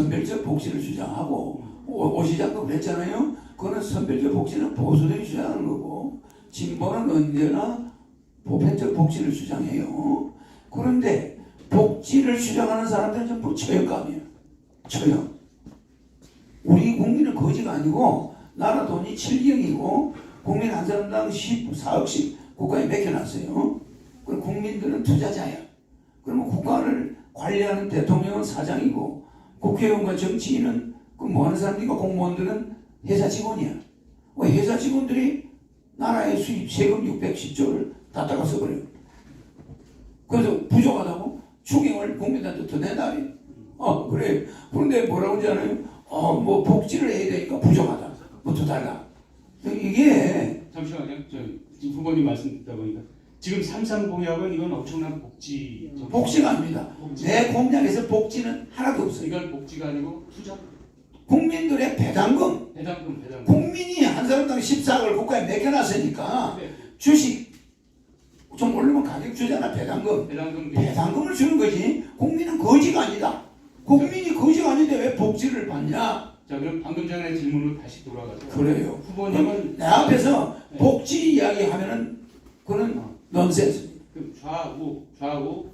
선별적 복지를 주장하고 오- 오 시장도 그랬잖아요. 그거는 선별적 복지는 보수들이 주장하는 거고 진보는 언제나 보편적 복지를 주장해요. 그런데 복지를 주장하는 사람들은 전부 처형감이에요. 처형. 우리 국민은 거지가 아니고 나라 돈이 7경이고 국민 한 사람당 14억씩 국가에 맡겨놨어요. 그럼 국민들은 투자자야. 그러면 국가를 관리하는 대통령은 사장이고 국회의원과 정치인은 그 뭐 하는 사람들이고 공무원들은 회사 직원이야. 왜 회사 직원들이 나라의 수입 세금 610조를 다 따가 써버려요. 그래서 부족하다고 추경을 국민한테 더 내놔. 어 그래. 그런데 뭐라고 하지 않아요? 어 뭐 복지를 해야 되니까 부족하다. 뭐 더 달라. 이게 잠시만요. 저 지금 후보님 말씀 듣다 보니까 지금 삼삼 공약은 이건 엄청난 복지. 복지가 아닙니다. 복지. 내 공약에서 복지는 하나도 없어요. 이건 복지가 아니고 투자. 국민들의 배당금, 배당금 배당금. 국민이 한 사람당 14억을 국가에 맡겨놨으니까 네, 주식 좀 오르면 가격 주잖아 배당금. 배당금 배당금을 주는 거지. 국민은 거지가 아니다. 국민이 거지가 아닌데 왜 복지를 받냐? 자 그럼 방금 전에 질문으로 다시 돌아가서 그래요. 후보님은 내 앞에서 네. 복지 이야기 하면은 그는 넌센스. 그 좌우 좌우